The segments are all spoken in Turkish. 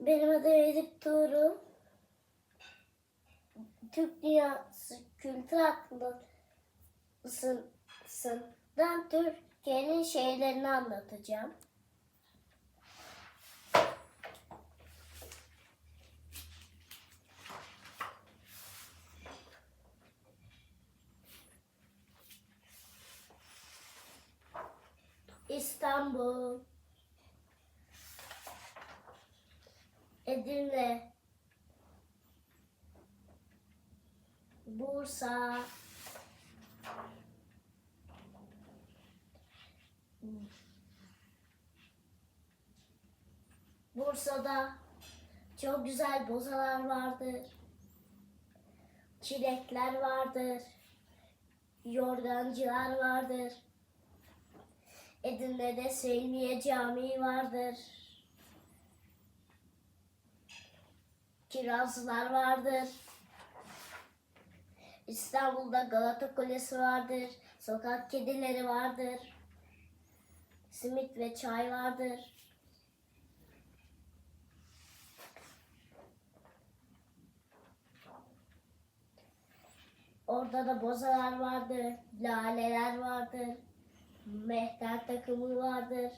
Benim adım Elif Tuğrul. Türk Dünyası Kültür Hakkındasından Türkiye'nin şeylerini anlatacağım. İstanbul, Edirne, Bursa, Bursa'da çok güzel bozalar vardır. Çilekler vardır. Yorgancılar vardır. Edirne'de Selmiye Camii vardır. Kirazlılar vardır. İstanbul'da Galata Kulesi vardır. Sokak kedileri vardır. Simit ve çay vardır. Orada da bozalar vardır. Laleler vardır. Mehter takımı vardır.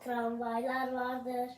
Tramvaylar vardır.